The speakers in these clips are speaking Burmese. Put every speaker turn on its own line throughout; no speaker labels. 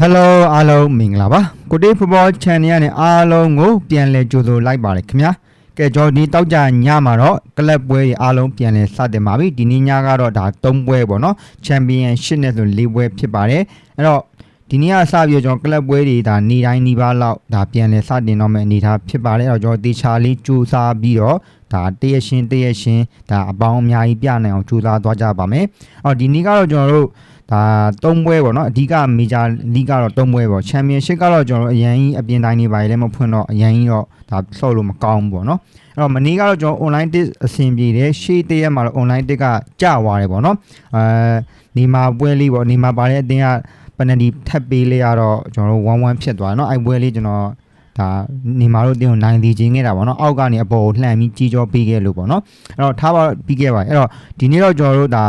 Hello အားလုံးမင်္ဂလာပါကိုတေးဖဘော channel ကနေအားလုံးကိုပြန်လည်ကြိုဆိုလိုက်ပါတယ်ခင်ဗျာကဲကျွန်တော်ဒီတောက်ကြညမှာတော့ကလပ်ပွဲတွေအားလုံးပြန်လည်စတင်ပါပြီဒီနေ့ညကတော့ဒါ၃ပွဲပေါ့နော် championship နဲ့ဆို၄ပွဲဖြစ်ပါတယ်အဲ့တော့ဒီနေ့ကစပြီးတော့ကျွန်တော်ကလပ်ပွဲတွေဒါနေ့တိုင်းနေ့ပါလောက်ဒါပြန်လည်စတင်တော့မယ့်အနေအထားဖြစ်ပါတယ်အဲ့တော့ကျွန်တော်တေချာလေးကြိုးစားပြီးတော့ဒါတရက်ရှင်းတရက်ရှင်းဒါအပေါင်းအများကြီးပြနိုင်အောင်ကြိုးစားသွားကြပါမယ်အော်ဒီနေ့ကတော့ကျွန်တော်တို့ ဒါ၃ပွဲပေါ့နော်အဓိကမေဂျာလိကတော့၃ပွဲပေါ့ချန်ပီယံရှစ်ကတော့ကျွန်တော်တို့အရန်ကြီးအပြင်တိုင်းနေပါလေလည်းမဖွင့်တော့အရန်ကြီးတော့ဒါဆော့လို့မကောင်းဘူးပေါ့နော်အဲ့တော့မနေ့ကတော့ကျွန်တော် online test အဆင်ပြေတယ်ရှေ့တရက်မှာတော့ online test ကကျသွားတယ်ပေါ့နော်အဲနေမှာပွဲလေးပေါ့နေမှာပါတဲ့အတင်းကပနဒီထပ်ပေးလေးရတော့ကျွန်တော်တို့1-1ဖြစ်သွားတယ်နော်အဲ့ပွဲလေးကျွန်တော်ဒါနေမာတို့တင်းကိုနိုင်သေးခြင်းခဲ့တာပေါ့နော်အောက်ကနေအပေါ်ကိုလှန်ပြီးကြီးကြောပေးခဲ့လို့ပေါ့နော်အဲ့တော့ထားပါပြီးခဲ့ပါအဲ့တော့ဒီနေ့တော့ကျွန်တော်တို့ဒါ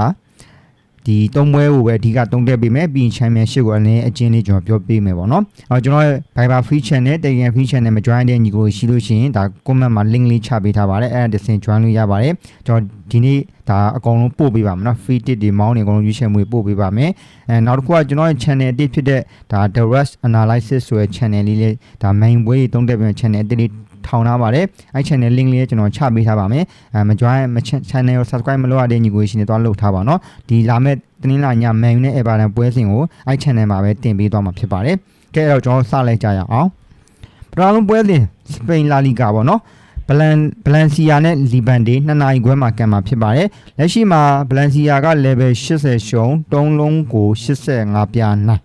ဒီသုံးပွဲကိုပဲအဓိကတုံးတက်ပေးမယ်ပြီးရင် championship ကိုလည်းအချင်းလေးကျွန်တော်ပြောပေးမယ်ပေါ့နော်အော်ကျွန်တော်ရဲ့ Viber free channel Telegram free channel မှာ join တဲ့ညီကိုရှိလို့ရှိရင်ဒါ comment မှာ link လေးချပေးထားပါတယ်အဲ့ဒါတစ်ဆင့် join လို့ရပါတယ်ကျွန်တော်ဒီနေ့ဒါအကုန်လုံးပို့ပေးပါမယ်နော် free tip တွေမောင်းနေအကုန်လုံးရွေးချယ်မှုတွေပို့ပေးပါမယ်အဲနောက်တစ်ခုကကျွန်တော်ရဲ့ channel အတစ်ဖြစ်တဲ့ဒါ The Rust Analysis ဆိုတဲ့ channel လေးလေးဒါ main ဘွေးတွေတုံးတက်ပေးမယ့် channel အတစ်လေး ထောင်ထားပါတယ်အဲ့ channel link လေးကျွန်တော်ချပေးထားပါမယ်အဲမ join မ channel ကို subscribe မလုပ်ရတဲ့ညီကိုရှိနေတော့လုပ်ထားပါနော်ဒီလာမဲ့တနင်္လာည Man U နဲ့ Everton ပွဲစဉ်ကိုအဲ့ channel မှာပဲတင်ပေးသွားမှာဖြစ်ပါတယ်ကဲအဲ့တော့ကျွန်တော်စလိုက်ကြရအောင်ပထမဆုံးပွဲစဉ်စပိန်လာလီဂါပေါ့နော်ဘလန်ဘလန်စီယာနဲ့လီဘန်ဒေနှစ်နာရီခွဲမှာကန်မှာဖြစ်ပါတယ်လက်ရှိမှာဘလန်စီယာက level 80ရှုံး3လုံးကို85ပြားနိုင်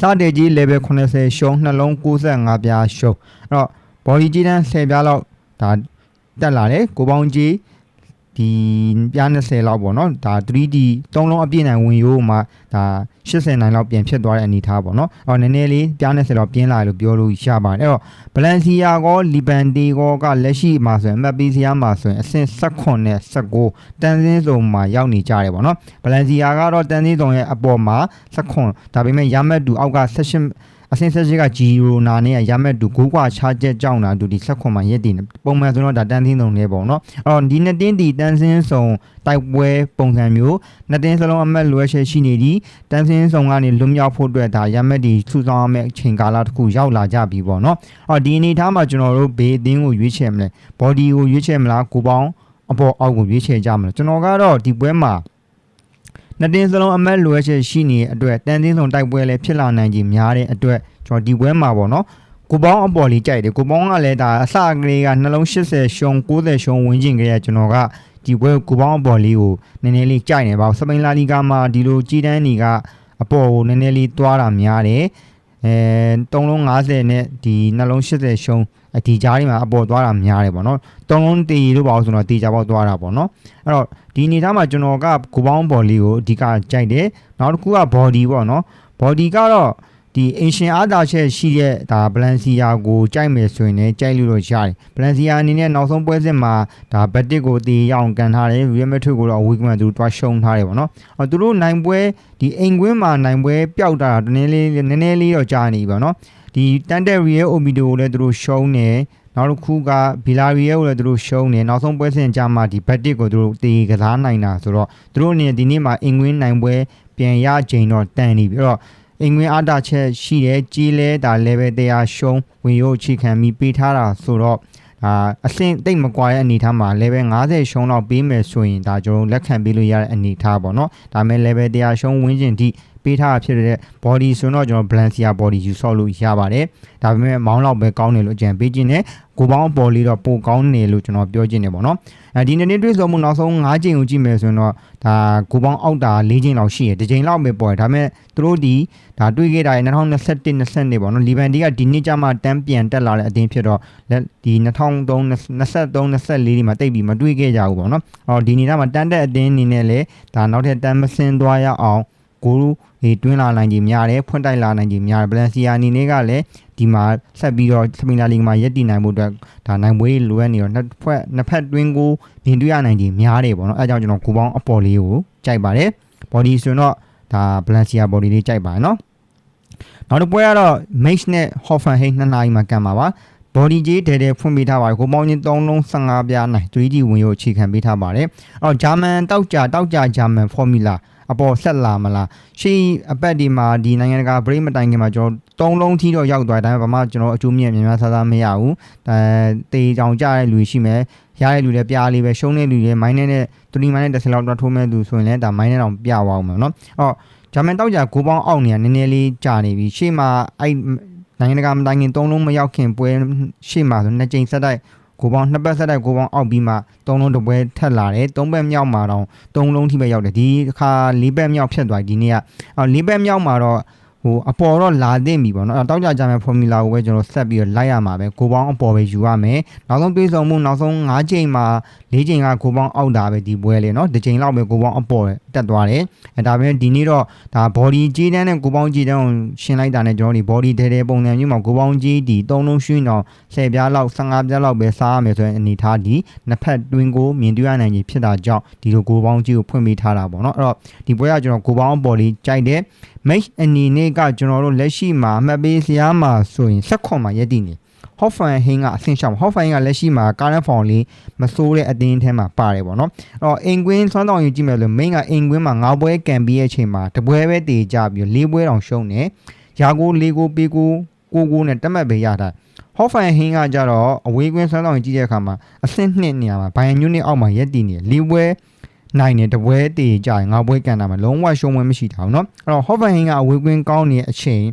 စတဲ့ကြီး level 80ရှုံးနှလုံး95ပြားရှုံးအဲ့တော့ body ကြီးတန်း10ပြားလောက်ဒါတက်လာတယ်ကိုပေါင်းကြီးဒီပြား20လောက်ပေါ့နော်ဒါ 3D သုံးလုံးအပြည့်နိုင်ဝင်ရိုးမှာဒါ80နိုင်လောက်ပြန်ဖြစ်သွားတဲ့အနေအထားပေါ့နော်အော်နည်းနည်းလေးပြား20လောက်ပြင်းလာတယ်လို့ပြောလို့ရပါတယ်အဲ့တော့ဘလန်စီယာကောလီဘန်တီကောကလက်ရှိမှာဆိုရင်မက်ပီစီယာမှာဆိုရင်အဆင့်16နဲ့19တန်စင်းစုံမှာရောက်နေကြတယ်ပေါ့နော်ဘလန်စီယာကတော့တန်စင်းစုံရဲ့အပေါ်မှာ16ဒါပေမဲ့ရမက်တူအောက်က16 အဆင့်ဆက်ရှိကဂျီရိုနာနဲ့ရမက်တူကိုကွာချားချက်ကြောင်းတာတူဒီဆက်ခွန်မှာရက်တည်နေပုံမှန်ဆိုတော့ဒါတန်းသင်းစုံနေပေါ့နော်အဲ့တော့ဒီနှစ်တင်းဒီတန်းစင်းစုံတိုက်ပွဲပုံစံမျိုးနှစ်တင်းစလုံးအမက်လွယ်ချက်ရှိနေသည်တန်းစင်းစုံကနေလွတ်မြောက်ဖို့အတွက်ဒါရမက်ဒီထူဆောင်ရမယ့်အချိန်ကာလတစ်ခုရောက်လာကြပြီပေါ့နော်အဲ့တော့ဒီအနေထားမှာကျွန်တော်တို့ဘေးအသင်းကိုရွေးချယ်မလဲဘော်ဒီကိုရွေးချယ်မလားကိုပေါင်းအပေါ်အောက်ကိုရွေးချယ်ကြမလားကျွန်တော်ကတော့ဒီပွဲမှာ နှစ်တင်းစလုံးအမက်လွယ်ချက်ရှိနေတဲ့အတွက်တန်းတင်းစုံတိုက်ပွဲလည်းဖြစ်လာနိုင်ခြင်းများတဲ့အတွက်ကျွန်တော်ဒီပွဲမှာပေါ့နော်ကိုပေါင်းအပေါ်လေးကြိုက်တယ်ကိုပေါင်းကလည်းဒါအစကလေးကနှလုံး80ရှုံ90ရှုံဝင်ကျင်ကြရကျွန်တော်ကဒီပွဲကိုပေါင်းအပေါ်လေးကိုနည်းနည်းလေးကြိုက်နေပါဘူးစပိန်လာလီဂါမှာဒီလိုကြီးတန်းတွေကအပေါ်ကိုနည်းနည်းလေးတွားတာများတယ်အဲ3လုံး50နဲ့ဒီနှလုံး80ရှုံအ ဒီကြားတွေမှာအပေါ်သွားတာများတယ်ပေါ့နော်3လုံးတီလို့ပါလို့ဆိုတော့တီကြပေါက်သွားတာပေါ့နော်အဲ့တော့ဒီအနေထားမှာကျွန်တော်ကကိုပေါင်းပေါ်လေးကိုအဓိကကြိုက်တယ်နောက်တစ်ခုက body ပေါ့နော် body ကတော့ ဒီအင်ရှင်အားသာချက်ရှိတဲ့ဒါဘလန်စီယာကိုကြိုက်မယ်ဆိုရင်လည်းကြိုက်လို့တော့ရတယ်ဘလန်စီယာအနေနဲ့နောက်ဆုံးပွဲစဉ်မှာဒါဘက်တစ်ကိုတီးရအောင်ကန်ထားတယ်ရီယယ်မက်ထရစ်ကိုတော့ဝီကမန်သူတွားရှုံးထားတယ်ပေါ့နော်အော်သူတို့နိုင်ပွဲဒီအိမ်ကွင်းမှာနိုင်ပွဲပျောက်တာတနည်းလေးနည်းနည်းလေးတော့ကြာနေပြီပေါ့နော်ဒီတန်တက်ရီယယ်အိုမီဒိုကိုလည်းသူတို့ရှုံးနေနောက်တစ်ခုကဘီလာရီယယ်ကိုလည်းသူတို့ရှုံးနေနောက်ဆုံးပွဲစဉ်ကြမှာဒီဘက်တစ်ကိုသူတို့တီးကစားနိုင်တာဆိုတော့သူတို့အနေနဲ့ဒီနေ့မှာအိမ်ကွင်းနိုင်ပွဲပြန်ရချိန်တော့တန်နေပြီအဲ့တော့ အင်္ဂွင်းအားတာချက်ရှိတယ်ကြီးလဲဒါ level 100ရှုံးဝင်ရုပ်အခြေခံပြီးပေးထားတာဆိုတော့ဒါအဆင့်တိတ်မကွာတဲ့အနေထားမှာ level 50ရှုံးတော့ပေးမယ်ဆိုရင်ဒါကျွန်တော်လက်ခံပေးလို့ရတဲ့အနေထားပေါ့နော်ဒါမဲ့ level 100ရှုံးဝင်းကျင်ထိ ပေးထားတာဖြစ်တဲ့ body ဆိုတော့ကျွန်တော် Balenciaga body ယူဆော့လို့ရပါတယ်ဒါပေမဲ့မောင်းလောက်ပဲကောင်းတယ်လို့အကြံပေးခြင်းနဲ့ကိုပေါင်းပေါ်လေးတော့ပိုကောင်းတယ်လို့ကျွန်တော်ပြောခြင်းတယ်ပေါ့နော်အဲဒီနေ့နေ့တွေ့ဆုံမှုနောက်ဆုံး5ချိန်ကိုကြည့်မယ်ဆိုရင်တော့ဒါကိုပေါင်းအောက်တာ4ချိန်လောက်ရှိတယ်တစ်ချိန်လောက်ပဲပေါ်တယ်ဒါပေမဲ့သူတို့ဒီဒါတွေ့ခဲ့တာ2021 20ပေါ့နော်လီဗန်ဒီကဒီနေ့ကျမှတန်းပြန်တက်လာတဲ့အတင်းဖြစ်တော့လက်ဒီ2023 23 24ဒီမှာတိတ်ပြီးမတွေ့ခဲ့ကြဘူးပေါ့နော်အော်ဒီနေ့မှာတန်းတက်အတင်းအနေနဲ့လေဒါနောက်ထပ်တန်းမစင်းသွားရအောင် ကိုဒီတွင်းလာနိုင်ကြီးများတယ်ဖွင့်တိုက်လာနိုင်ကြီးများတယ်ဘလန်စီယာအနေနဲ့ကလည်းဒီမှာဆက်ပြီးတော့စပင်နာလီမှာရက်တည်နိုင်မှုအတွက်ဒါနိုင်ပွဲလိုအပ်နေတော့နှစ်ဖက်နှစ်ဖက်တွင်းကိုမြင်တွေ့ရနိုင်ကြီးများတယ်ပေါ့နော်အဲအကြောင်းကျွန်တော်ကိုပေါင်းအပေါ်လေးကိုကြိုက်ပါတယ် body ဆိုရင်တော့ဒါ Balenciaga body လေးကြိုက်ပါတယ်နော်နောက်တစ်ပွဲကတော့ Mace နဲ့ Hoffenheim နှစ်နာရီမှာကန်ပါပါ body ကြီးတဲတဲဖွင့်ပေးထားပါတယ်ကိုပေါင်းချင်း3လုံး15ပြားနိုင် 3D ဝင်ရုပ်အခြေခံပေးထားပါတယ်အော်ဂျာမန်တောက်ကြတောက်ကြဂျာမန် formula အပေါ်ဆက်လာမလားရှေ့အပတ်ဒီမှာဒီနိုင်ငံတကာ break မတိုင်ခင်မှာကျွန်တော်၃လုံးထီတော့ရောက်သွားတယ်ဒါပေမဲ့ဘာမှကျွန်တော်အကျိုးမြတ်များများဆဆမရဘူးအဲတေးကြောင်ကြတဲ့လူရှိမယ်ရတဲ့လူလည်းပြားလေးပဲရှုံးတဲ့လူလည်းမိုင်းနဲ့တူနီမိုင်းနဲ့10လောက်တော့ထိုးမဲ့သူဆိုရင်လည်းဒါမိုင်းနဲ့တော့ပြသွားအောင်မယ်နော်အော်ဂျာမန်တောက်ကြဂိုးပေါင်းအောက်နေရနည်းနည်းလေးကြာနေပြီရှေ့မှာအဲ့နိုင်ငံတကာမတိုင်ခင်၃လုံးမရောက်ခင်ပွဲရှေ့မှာဆိုနှစ်ကြိမ်ဆက်တိုက် ကိုပေါင်းနှစ်ပတ်ဆက်တိုက်ကိုပေါင်းအောက်ပြီးမှသုံးလုံးတစ်ပွဲထက်လာတယ်သုံးပတ်မြောက်မှာတော့သုံးလုံးထိပဲရောက်တယ်ဒီအခါလေးပတ်မြောက်ဖြစ်သွားပြီဒီနေ့ကအော်လေးပတ်မြောက်မှာတော့ ဟိုအပေါ်တော့လာသင့်ပြီပေါ့နော်အဲ့တော့တောက်ကြကြမဲ့ formula ကိုပဲကျွန်တော်ဆက်ပြီးတော့လိုက်ရမှာပဲကိုပေါင်းအပေါ်ပဲယူရမယ်နောက်ဆုံးတွေးဆောင်မှုနောက်ဆုံး၅ချိန်မှာ၄ချိန်ကကိုပေါင်းအောက်တာပဲဒီပွဲလေနော်ဒီချိန်လောက်ပဲကိုပေါင်းအပေါ်တက်သွားတယ်အဲဒါပေမဲ့ဒီနေ့တော့ဒါ body ကြီးတန်းနဲ့ကိုပေါင်းကြီးတန်းကိုရှင်းလိုက်တာနဲ့ကျွန်တော်ဒီ body တဲတဲပုံစံမျိုးမှာကိုပေါင်းကြီးဒီ၃လုံးရှင်းတော့10ပြားလောက်15ပြားလောက်ပဲစားရမယ်ဆိုရင်အနေထားဒီနှစ်ဖက်တွင်ကိုမြင်တွေ့ရနိုင်ကြီးဖြစ်တာကြောင့်ဒီလိုကိုပေါင်းကြီးကိုဖွင့်ပေးထားတာပေါ့နော်အဲ့တော့ဒီပွဲကကျွန်တော်ကိုပေါင်းအပေါ်လေးကြိုက်တယ် match အနေနဲ့ကကျွန်တော်တို့လက်ရှိမှာအမှတ်ပေးစရာမှာဆိုရင်ဆက်ခွန်မှာရက်တည်နေ Hoffenheim ဟင်းကအဆင့်ရှောက် Hoffenheim ကလက်ရှိမှာ current form လေးမစိုးတဲ့အသင်းထဲမှာပါတယ်ပေါ့နော်အဲ့တော့အင်ကွင်းဆွမ်းတောင်ယူကြည့်မယ်လို့ main ကအင်ကွင်းမှာ9ပွဲကန်ပြီးရဲ့အချိန်မှာတပွဲပဲတည်ကြပြီး၄ပွဲတောင်ရှုံးနေရာကို၄ကိုပေးကိုကိုကိုနဲ့တက်မှတ်ပဲရတာ Hoffenheim ဟင်းကကြတော့အဝေးကွင်းဆွမ်းတောင်ယူကြည့်တဲ့အခါမှာအဆင့်2နေရာမှာဘိုင်ယန်မြူနစ်အောက်မှာရက်တည်နေ၄ပွဲ နိုင်နေတပွဲတည်ကြရင်ငါပွဲကန်တာမှာလုံးဝရှုံးဝဲမရှိတာဘူးเนาะအဲ့တော့ Hoffenheim ကအဝေးကွင်းကောင်းနေတဲ့အချိန်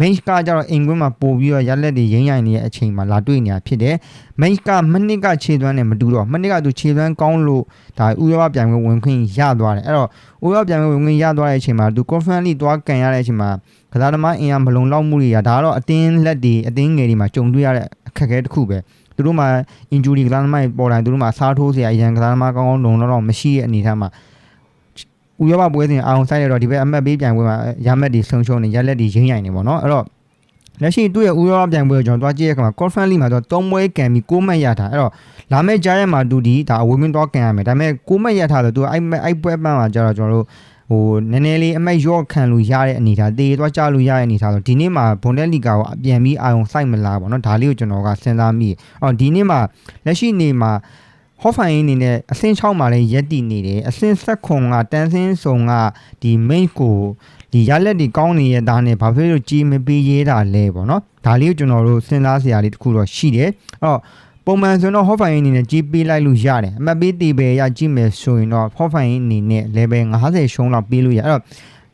Main ကကြတော့အင်ကွင်းမှာပို့ပြီးတော့ရက်လက်တွေရင်းရိုင်နေတဲ့အချိန်မှာလာတွေ့နေတာဖြစ်တယ် Main ကမနစ်ကခြေသွမ်းနဲ့မတူတော့မနစ်ကသူခြေသွမ်းကောင်းလို့ဒါဥရောပပြိုင်ပွဲဝင်ခွင့်ရသွားတယ်အဲ့တော့ဥရောပပြိုင်ပွဲဝင်ခွင့်ရသွားတဲ့အချိန်မှာသူ confidently သွားကန်ရတဲ့အချိန်မှာကစားသမားအင်အားမလုံလောက်မှုတွေကဒါကတော့အတင်းလက်တွေအတင်းငယ်တွေမှာကြုံတွေ့ရတဲ့အခက်အခဲတစ်ခုပဲ သူတို့မှာ injury ကစားသမားတွေပေါ်လာသူတို့မှာစားထိုးစရာအရန်ကစားသမားကောင်းကောင်းလုံလောက်တော့မရှိတဲ့အနေအထားမှာဥရောပပွဲစဉ်အောင်ဆိုင်ရတော့ဒီဘက်အမတ်ပေးပြိုင်ပွဲမှာရမက်တွေဆုံရှုံနေရက်လက်တွေရင်းရိုင်နေပေါ့နော်အဲ့တော့လက်ရှိသူ့ရဲ့ဥရောပပြိုင်ပွဲကိုကျွန်တော်တွားကြည့်ရခါမှာ conference league မှာတော့3ပွဲကန်ပြီး6မှတ်ရထားအဲ့တော့လာမယ့်ကြားရက်မှာသူဒီဒါအဝေးကွင်းသွားကန်ရမယ်ဒါပေမဲ့6မှတ်ရထားလို့သူအဲ့အဲ့ပွဲပန်းမှာကျတော့ကျွန်တော်တို့ ဟိုနည်းနည်းလေးအမိတ်ရော့ခံလို့ရတဲ့အနေထားတေးသွားကြလို့ရတဲ့အနေထားဆိုဒီနေ့မှာဘွန်ဒက်လီဂါကိုအပြန်ပြီးအာရုံစိုက်မလားပေါ့နော်ဒါလေးကိုကျွန်တော်ကစဉ်းစားမိအော်ဒီနေ့မှာလက်ရှိနေမှာဟော့ဖိုင်အနေနဲ့အဆင့်6မှာလည်းရက်တည်နေတယ်အဆင့်7ခွန်ကတန်းစင်းစုံကဒီ main ကိုဒီရလက်တွေကောင်းနေရတာနဲ့ဘာဖြစ်လို့ကြီးမပေးရေးတာလဲပေါ့နော်ဒါလေးကိုကျွန်တော်တို့စဉ်းစားစရာလေးတစ်ခုတော့ရှိတယ်အဲ့တော့ ပုံမှန်ဆိုတော့ hot fire အနေနဲ့ကြီးပေးလိုက်လို့ရတယ်အမှတ်ပေးတီပဲရကြည့်မယ်ဆိုရင်တော့ hot fire အနေနဲ့ level 50ရှုံးလောက်ပေးလို့ရအဲ့တော့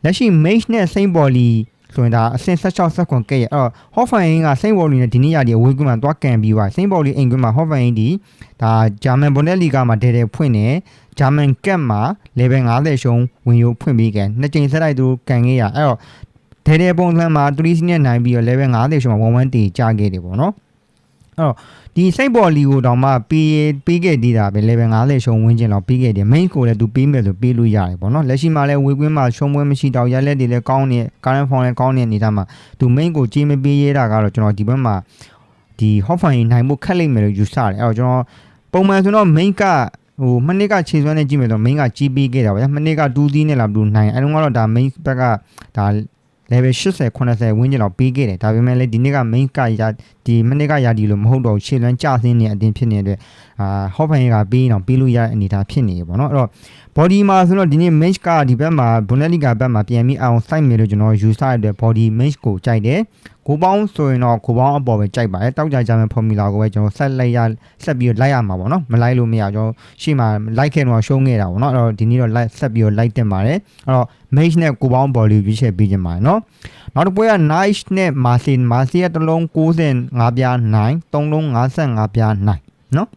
လက်ရှိ mage နဲ့ saint volley ဆိုရင်ဒါအဆင့်16ဆက်ခွန်ကဲ့ရအဲ့တော့ hot fire က saint volley နဲ့ဒီနေ့ရဒီအဝေးကွင်းမှာသွားကန်ပြီးပါ saint volley အိမ်ကွင်းမှာ hot fire ဒီဒါဂျာမန်ဘွန်ဒက်လီဂါမှာဒဲဒဲဖွင့်နေဂျာမန်ကက်မှာ level 50ရှုံးဝင်ရုပ်ဖွင့်ပြီးကန်နှစ်ကြိမ်ဆက်တိုက်သူကန်ခဲ့ရအဲ့တော့ဒဲဒဲပုံစံမှာတူရီစီနဲ့နိုင်ပြီးတော့ level 50ရှုံးမှာ11တီကြာခဲ့တယ်ပေါ့နော် အဲ့တော့ဒီစိတ်ပေါ်လီကိုတောင်မှပေးပေးခဲ့သေးတာပဲ level 50ရှုံးဝင်းကျင်လောက်ပေးခဲ့တယ် main ကိုလည်းသူပေးမယ်ဆိုပေးလို့ရတယ်ပေါ့နော်လက်ရှိမှာလည်းဝေကွင်းမှာရှုံးပွဲမရှိတော့ရက်လက်တွေလည်းကောင်းနေ current form လည်းကောင်းနေနေတာမှာသူ main ကိုကြီးမပေးရတာကတော့ကျွန်တော်ဒီဘက်မှာဒီ hot fire နိုင်မှုခက်လိမ့်မယ်လို့ယူဆတယ်အဲ့တော့ကျွန်တော်ပုံမှန်ဆိုတော့ main ကဟိုမနစ်ကခြေစွမ်းနဲ့ကြည့်မယ်တော့ main ကကြီးပေးခဲ့တာဗျာမနစ်က2သီးနဲ့လာဘူးနိုင်အဲတော့ကတော့ဒါ main ဘက်ကဒါ level 80 80ဝန်းကျင်လောက်ပေးခဲ့တယ်ဒါပေမဲ့လည်းဒီနေ့က main ကရဒီမနေ့ကရဒီလို့မဟုတ်တော့ခြေလွမ်းကျဆင်းနေတဲ့အတင်းဖြစ်နေတဲ့အာ hot fan ကပေးရင်တော့ပေးလို့ရတဲ့အနေအထားဖြစ်နေရပေါ့နော်အဲ့တော့ body မှာဆိုတော့ဒီနေ့ match ကဒီဘက်မှာ Bundesliga ဘက်မှာပြန်ပြီးအောင် site မယ်လို့ကျွန်တော်ယူဆရတဲ့ body match ကိုကြိုက်တယ်ကိုပေါင်းဆိုရင်တော့ကိုပေါင်းအပေါ်ပဲကြိုက်ပါတယ်တောက်ကြကြမဲ့ formula ကိုပဲကျွန်တော်ဆက်လိုက်ရဆက်ပြီးလိုက်ရမှာပေါ့နော်မလိုက်လို့မရကျွန်တော်ရှေ့မှာ like ခဲ့တော့ရှုံးခဲ့တာပေါ့နော်အဲ့တော့ဒီနေ့တော့ like ဆက်ပြီး like တင်ပါတယ်အဲ့တော့ match နဲ့ကိုပေါင်း body ရွေးချယ်ပေးခြင်းပါတယ်နော်နောက်တစ်ပွဲက nice နဲ့ marcin marcin တစ်လုံး95ပြား9 3လုံး55ပြား9နော်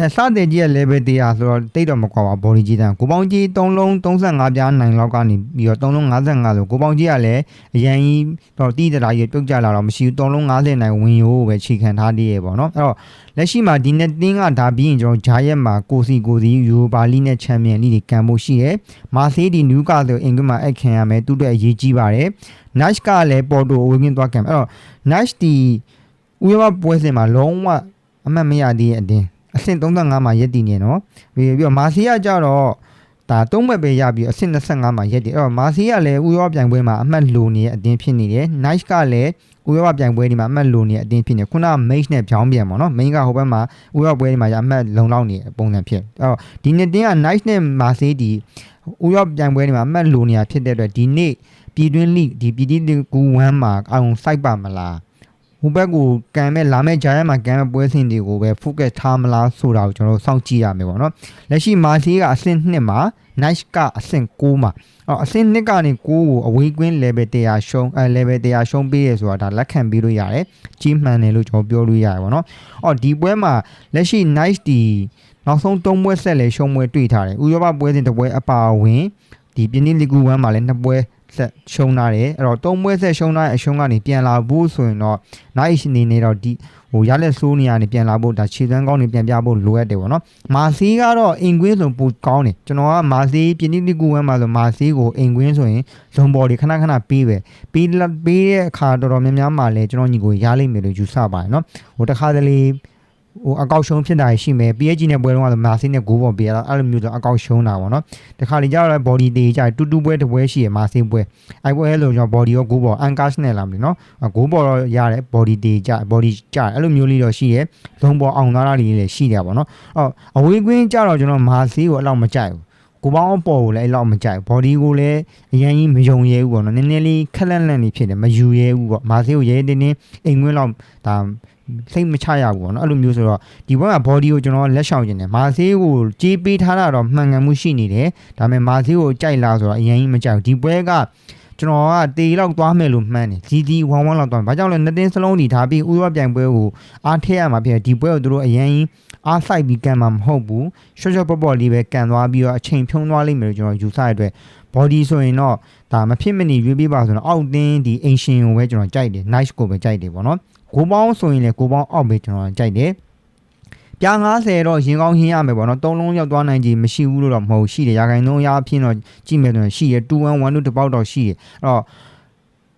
အဲစတဲ့ကြီးရဲ့ level တရားဆိုတော့တိတ်တော့မကွာပါ body ကြီးတန်းကိုပေါင်းကြီး3လုံး35ပြား9လောက်ကနေပြီးတော့3လုံး55ဆိုကိုပေါင်းကြီးကလည်းအရန်ကြီးတော့တီးတရာကြီးပြုတ်ကြလာတော့မရှိဘူး3လုံး50နိုင်ဝင်ရိုးပဲခြေခံထားသေးရပေါ့နော်အဲ့တော့လက်ရှိမှာဒီနှစ်တင်းကဒါပြီးရင်ကျွန်တော်ဂျာရက်မှာကိုစီကိုစီယူပါလီနဲ့ချန်ပီယံလိတွေကန်ဖို့ရှိတယ်မာဆေးဒီနူးကာဆိုအင်္ဂမှာအဲ့ခံရမယ်သူ့အတွက်အရေးကြီးပါတယ် Nash ကလည်းပေါ်တိုဝင်းကင်းသွားကန်အဲ့တော့ Nash ဒီဥရောပပွဲစဉ်မှာလုံးဝအမှတ်မရသေးတဲ့အတင်း အဆင့်35မှာရက်တည်နေနော်ပြီးပြီးတော့မာစီယာကြတော့ဒါသုံးဘက်ပဲရပြီးအဆင့်25မှာရက်တယ်အဲ့တော့မာစီကလည်းဥရောပြိုင်ပွဲမှာအမှတ်လိုနေတဲ့အတင်းဖြစ်နေတယ် nice ကလည်းဥရောပြိုင်ပွဲဒီမှာအမှတ်လိုနေတဲ့အတင်းဖြစ်နေခုန mage နဲ့ပြောင်းပြန်ပေါ့နော် main ကဟိုဘက်မှာဥရောပွဲဒီမှာရအမှတ်လုံလောက်နေတဲ့ပုံစံဖြစ်အဲ့တော့ဒီနေ့တင်းက nice နဲ့မာစီဒီဥရောပြိုင်ပွဲဒီမှာအမှတ်လိုနေတာဖြစ်တဲ့အတွက်ဒီနေ့ပြည်တွင်းလိဒီပြည်တွင်းလိကူ1မှာအောင်စိုက်ပါမလား ဟိုဘက်ကိုကံမဲ့လာမဲ့ဂျာရက်မှာကံမဲ့ပွဲစဉ်တွေကိုပဲ focus ထားမလားဆိုတာကိုကျွန်တော်တို့စောင့်ကြည့်ရမယ်ပေါ့နော်လက်ရှိမာစီကအဆင့်2မှာ nice ကအဆင့်6မှာအော်အဆင့်2ကနေ6ကိုအဝေးကွင်း level 100ရှုံးအဲ level 100ရှုံးပေးရဆိုတာဒါလက်ခံပေးလို့ရတယ်ကြီးမှန်တယ်လို့ကျွန်တော်ပြောလို့ရတယ်ပေါ့နော်အော်ဒီပွဲမှာလက်ရှိ nice ဒီနောက်ဆုံး3ပွဲဆက်လဲရှုံးပွဲတွေ့ထားတယ်ဥရောပပွဲစဉ်တစ်ပွဲအပါအဝင်ဒီပြင်းပြင်းလီဂူ1မှာလည်းနှစ်ပွဲ ဆက်ရှုံးထားတယ်အဲ့တော့3ပွဲဆက်ရှုံးထားတဲ့အရှုံးကနေပြန်လာဖို့ဆိုရင်တော့ nice အနေနဲ့တော့ဒီဟိုရလက်ဆိုးနေရနေပြန်လာဖို့ဒါခြေသွမ်းကောင်းနေပြန်ပြဖို့လိုအပ်တယ်ပေါ့နော်မာစီကတော့အင်ကွင်းဆိုပိုကောင်းတယ်ကျွန်တော်ကမာစီပြင်းပြင်းလီဂူ1မှာဆိုမာစီကိုအင်ကွင်းဆိုရင်ဇုံဘော်တွေခဏခဏပေးပဲပေးပေးတဲ့အခါတော်တော်များများမှလည်းကျွန်တော်ညီကိုရလိမ့်မယ်လို့ယူဆပါတယ်နော်ဟိုတစ်ခါတလေ ဟိုအကောက်ရှုံးဖြစ်တာရှိမယ် PSG နဲ့ပွဲတော့မာစီနဲ့ဂိုးပေါ်ပေးရတာအဲ့လိုမျိုးတော့အကောက်ရှုံးတာပေါ့နော်တခါလေကျတော့ body တေးကြတူတူပွဲတစ်ပွဲရှိရမာစီပွဲအဲ့ပွဲလို့ကျွန်တော် body ရောဂိုးပေါ် ancash နဲ့လာမလို့နော်ဂိုးပေါ်တော့ရတယ် body တေးကြ body ကြအဲ့လိုမျိုးလေးတော့ရှိရဇုံပေါ်အောင်သားတာလေးလည်းရှိတယ်ပေါ့နော်အော်အဝေးကွင်းကြတော့ကျွန်တော်မာစီကိုအဲ့လောက်မကြိုက်ဘူးကိုပေါင်းအပေါ်ကိုလည်းအဲ့လောက်မကြိုက် body ကိုလည်းအရင်ကြီးမယုံရဲဘူးပေါ့နော်နည်းနည်းလေးခက်လန့်လန့်နေဖြစ်တယ်မယူရဲဘူးပေါ့မာစီကိုရဲတင်းတင်းအိမ်ကွင်းလောက်ဒါ စိတ်မချရဘူးပေါ့နော်အဲ့လိုမျိုးဆိုတော့ဒီဘက်က body ကိုကျွန်တော်လက်ရှောင်ခြင်းတယ်မာဆေးကိုကြေးပေးထားတာတော့မှန်ကန်မှုရှိနေတယ်ဒါပေမဲ့မာဆေးကိုကြိုက်လားဆိုတော့အရင်ကြီးမကြိုက်ဘူးဒီပွဲကကျွန်တော်ကတေးလောက်သွားမယ်လို့မှန်းတယ် GD 11လောက်သွားမယ်ဘာကြောင့်လဲနှစ်တင်းစလုံးဒီထားပြီးဥရောပြိုင်ပွဲကိုအားထည့်ရမှာဖြစ်တယ်ဒီပွဲကိုသူတို့အရင်ကြီးအားဆိုင်ပြီးကန်မှာမဟုတ်ဘူးရှော့ရှော့ပေါ့ပေါ့လေးပဲကန်သွားပြီးတော့အချိန်ဖြုံးသွားလိမ့်မယ်လို့ကျွန်တော်ယူဆရတဲ့အတွက် body ဆိုရင်တော့ဒါမဖြစ်မနေရွေးပေးပါဆိုတော့အောက်တင်းဒီ ancient ကိုပဲကျွန်တော်ကြိုက်တယ် nice ကိုပဲကြိုက်တယ်ပေါ့နော် ကိုပေါင်းဆိုရင်လည်းကိုပေါင်းအောက်ပဲကျွန်တော်ကြိုက်တယ်ပြား90တော့ရင်ကောင်းဟင်းရမယ်ပေါ့နော်သုံးလုံးရောက်သွားနိုင်ကြီးမရှိဘူးလို့တော့မဟုတ်ရှိတယ်ရာခိုင်နှုန်းရအဖြစ်တော့ကြည့်မယ်ဆိုရင်ရှိရ211တို့တပေါက်တော့ရှိတယ်အဲ့တော့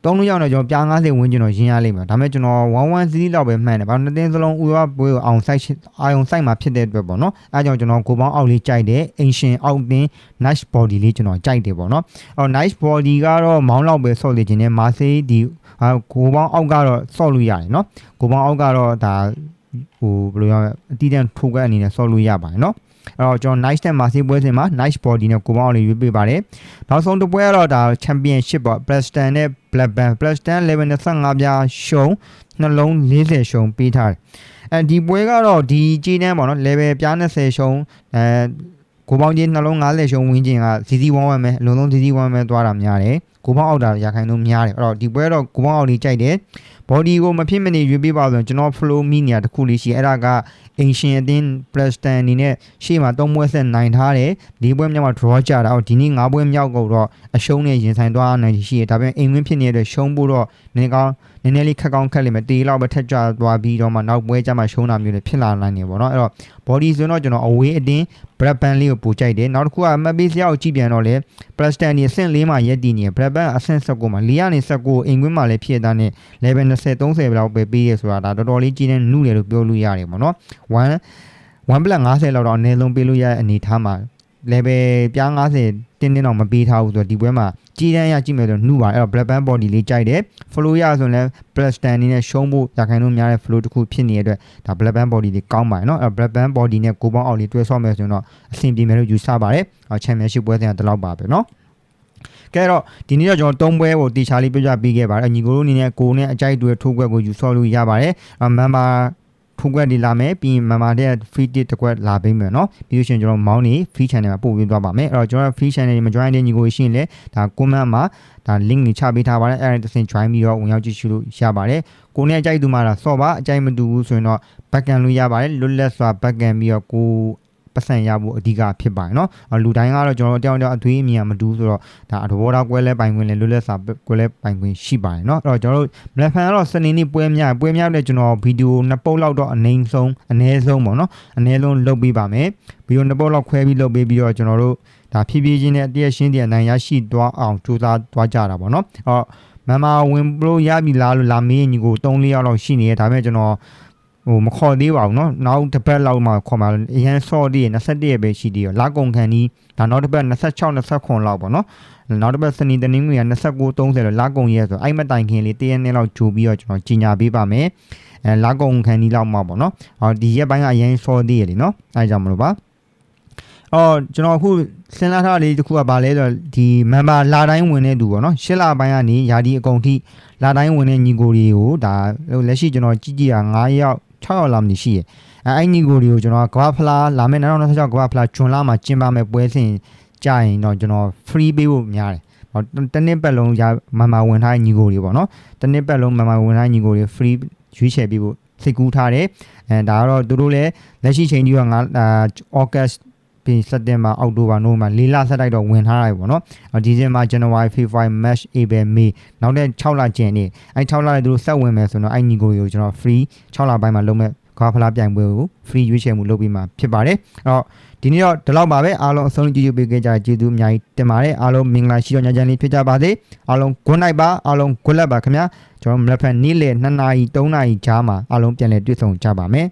သုံးလုံးရောက်တော့ကျွန်တော်ပြား90ဝန်းကျင်တော့ရင်းရလိမ့်မယ်ဒါပေမဲ့ကျွန်တော်11စီးလောက်ပဲမှန်တယ်ဘာလို့နှစ်တင်းစလုံးဥရောပွဲကိုအောင်ဆိုင်အာယုံဆိုင်မှာဖြစ်တဲ့အတွက်ပေါ့နော်အဲကြောင့်ကျွန်တော်ကိုပေါင်းအောက်လေးကြိုက်တယ် ancient အောက်တင်း nice body လေးကျွန်တော်ကြိုက်တယ်ပေါ့နော်အော် nice body ကတော့မောင်းလောက်ပဲဆော့လေခြင်းနဲ့ Marseille ဒီ အာကိုပေါင်းအောက်ကတော့ဆော့လို့ရတယ်နော်ကိုပေါင်းအောက်ကတော့ဒါဟိုဘယ်လိုရမလဲအတီးတန်းထိုးကအနေနဲ့ဆော့လို့ရပါတယ်နော်အဲ့တော့ကျွန်တော် nice နဲ့ Marseille ပွဲစဉ်မှာ nice body နဲ့ကိုပေါင်းအောင်လေးရွေးပေးပါတယ်နောက်ဆုံးတစ်ပွဲကတော့ဒါ championship ပေါ့ Preston နဲ့ Blackburn Preston 11.25ပြားရှုံးနှလုံး40ရှုံးပေးထားတယ်အဲဒီပွဲကတော့ဒီကြီးတန်းပေါ့နော် level ပြား20ရှုံးအဲ ကိုပေါင်းကြီးနှလုံး90ရှုံးဝင်းကျင်က CC1 ဝမ်းမယ်အလုံးစုံ CC1 ပဲသွားတာများတယ်ကိုပေါင်းအောက်တာရာခိုင်နှုန်းများတယ်အဲ့တော့ဒီပွဲတော့ကိုပေါင်းအောက်လေးကြိုက်တယ် body ကိုမဖြစ်မနေရွေးပေးပါဆိုရင်ကျွန်တော် flow မိနေရတစ်ခုလေးရှိအဲ့ဒါက ancient အတင်း preston အနေနဲ့ရှေ့မှာ၃ပွဲဆက်နိုင်ထားတယ်ဒီပွဲမြောက်မှာ draw ကြတာဟောဒီနေ့၅ပွဲမြောက်ကုန်တော့အရှုံးနဲ့ရင်ဆိုင်သွားနိုင်ရှိတယ်ဒါပေမဲ့အိမ်ဝင်းဖြစ်နေတဲ့ရှုံးဖို့တော့နည်းကောင်း နည်းနည်းလေးခက်ကောင်းခက်လိမ့်မယ်တေးလောက်ပဲထက်ကြသွားပြီးတော့မှနောက်ပွဲကျမှရှုံးတာမျိုးတွေဖြစ်လာနိုင်နေပေါ့နော်အဲ့တော့ body ဆိုတော့ကျွန်တော်အဝေးအတင်း Bradban လေးကိုပို့ကြိုက်တယ်နောက်တစ်ခုကအမတ်ပေးစရာကိုကြည့်ပြန်တော့လေ Preston ဒီအဆင့်၄မှာရက်တည်နေ Bradban အဆင့်19မှာ၄ကနေ19အိမ်ကွင်းမှာလည်းဖြစ်တဲ့နဲ့ level 20 30လောက်ပဲပေးရဆိုတာဒါတော်တော်လေးကြီးနေနုတယ်လို့ပြောလို့ရတယ်ပေါ့နော်1 1 plus 50လောက်တော့အနည်းဆုံးပေးလို့ရတဲ့အနေထားမှာ level ပြား90တင်းတင်းတော့မပေးထားဘူးဆိုတော့ဒီပွဲမှာကြီးတန်းရကြည့်မယ်ဆိုနှုပါအဲ့တော့ black band body လေးကြိုက်တယ် flow ရဆိုရင်လည်း preston အနေနဲ့ရှုံးဖို့ရခိုင်လို့များတဲ့ flow တစ်ခုဖြစ်နေတဲ့အတွက်ဒါ black band body လေးကောင်းပါတယ်เนาะအဲ့ black band body နဲ့ကိုပေါင်းအောင်လေးတွဲဆော့မယ်ဆိုရင်တော့အဆင်ပြေမယ်လို့ယူဆပါတယ်အော် championship ပွဲစဉ်ကဒီလောက်ပါပဲเนาะကဲတော့ဒီနေ့တော့ကျွန်တော်၃ပွဲကိုတေချာလေးပြပြပေးခဲ့ပါတယ်ညီကိုတို့အနေနဲ့ကိုနဲ့အကြိုက်တွေထိုးခွက်ကိုယူဆော့လို့ရပါတယ်အမန်ပါ ဖုန်ကွက်ဒီလာမယ်ပြီးရင်မြန်မာတဲ့ free tip တစ်ကွက်လာပေးမယ်နော်ပြီးလို့ရှိရင်ကျွန်တော်မောင်းနေ free channel မှာပို့ပေးသွားပါမယ်အဲ့တော့ကျွန်တော် free channel မှာ join တဲ့ညီကိုရှိရင်လည်းဒါ comment မှာဒါ link ကြီးချပေးထားပါတယ်အဲ့ဒါတစ်ဆင့် join ပြီးတော့ဝင်ရောက်ကြည့်ရှုလို့ရပါတယ်ကိုနဲ့အကြိုက်သူမှာတော့ဆော့ပါအကြိုက်မတူဘူးဆိုရင်တော့ backend လို့ရပါတယ်လွတ်လပ်စွာ backend ပြီးတော့ကို ပတ်စံရဖို့အဓိကဖြစ်ပါတယ်เนาะလူတိုင်းကတော့ကျွန်တော်တို့တယောက်တယောက်အသွေးအမြင်မတူဆိုတော့ဒါအတော်တော်ကွဲလဲပိုင်ခွင့်လဲလွတ်လပ်စွာကွဲလဲပိုင်ခွင့်ရှိပါတယ်เนาะအဲ့တော့ကျွန်တော်တို့မလက်ဖန်ကတော့စနေနေ့ပွဲများပွဲများတဲ့ကျွန်တော်ဗီဒီယိုနှစ်ပုတ်လောက်တော့အနည်းဆုံးအနည်းဆုံးပေါ့เนาะအနည်းဆုံးလုပ်ပေးပါမယ်ဗီဒီယိုနှစ်ပုတ်လောက်ခွဲပြီးလုပ်ပေးပြီးတော့ကျွန်တော်တို့ဒါဖြည်းဖြည်းချင်းနဲ့အတည့်ရှင်းတဲ့အနိုင်ရရှိသွားအောင်ကြိုးစားသွားကြတာပေါ့เนาะအဲ့တော့မမဝင်လို့ရပြီလားလို့လာမေးရင်ညီကို3-4ယောက်လောက်ရှိနေတယ်ဒါပေမဲ့ကျွန်တော် ဟိုမခေါ်သေးပါဘူးเนาะနောက်တစ်ပတ်လောက်မှခေါ်မှာအရန်စော့သေးရ21ရက်ပဲရှိသေးရောလာကုန်ခံဒီဒါနောက်တစ်ပတ်26 29လောက်ပေါ့เนาะနောက်တစ်ပတ်စနေတနင်္ဂနွေက29 30လောက်လာကုန်ရဲဆိုအဲ့မတိုင်ခင်လေးတရက်နေ့လောက်ဂျိုပြီးတော့ကျွန်တော်ကြီးညာပေးပါမယ်အဲလာကုန်ခံဒီလောက်မှပေါ့เนาะဟောဒီရက်ပိုင်းကအရန်စော့သေးရလीเนาะအဲကြောင့်မလို့ပါအော်ကျွန်တော်အခုစဉ်းစားထားလေးတစ်ခုကဘာလဲဆိုတော့ဒီ member လာတိုင်းဝင်တဲ့သူပေါ့เนาะရှစ်လပိုင်းကနေယာဒီအကုန်ထိ လာတိုင်းဝင်တဲ့ညီကိုတွေကိုဒါလက်ရှိကျွန်တော်ကြည့်ကြည့်တာ9ယောက် 6ယောက်လောက်မရှိရအဲအဲ့ညီကိုတွေကိုကျွန်တော်ကဘာဖလားလာမယ့်2026ကဘာဖလားဂျွန်လာမှာကျင်းပမယ်ပွဲစဉ်ကြရင်တော့ကျွန်တော် free ပေးဖို့များတယ်ဟောတနစ်ပတ်လုံးရမမဝင်ထားတဲ့ညီကိုတွေပေါ့နော်တနစ်ပတ်လုံးမမဝင်ထားတဲ့ညီကိုတွေ free ရွေးချယ်ပေးဖို့စိတ်ကူးထားတယ်အဲဒါကတော့သူတို့လည်းလက်ရှိချိန်ကြီးကငါအာ August ပြီးစက်တင်ဘာအောက်တိုဘာနိုဝင်ဘာ၄လဆက်တိုက်တော့ဝင်ထားရတယ်ပေါ့နော်အော်ဒီဇင်ဘာဇန်နဝါရီဖေဖော်ဝါရီမတ်ဧပြီမေနောက်တဲ့6လကျန်နေအဲ6လလည်းသူတို့ဆက်ဝင်မယ်ဆိုတော့အဲ့ညီကိုတွေကိုကျွန်တော် free 6လပိုင်းမှာလုံးမဲ့ခွာဖလားပြိုင်ပွဲကို free ရွေးချယ်မှုလုပ်ပြီးမှဖြစ်ပါတယ်အဲ့တော့ဒီနေ့တော့ဒီလောက်ပါပဲအားလုံးအဆုံးကြည့်ကြည့်ပေးကြကြကျေးဇူးအများကြီးတင်ပါတယ်အားလုံးမင်္ဂလာရှိတော်ညချမ်းလေးဖြစ်ကြပါစေအားလုံး good night ပါအားလုံး good luck ပါခင်ဗျာကျွန်တော်မလက်ဖက်နေ့လယ်2နာရီ3နာရီကြားမှာအားလုံးပြန်လည်တွေ့ဆုံကြပါမယ်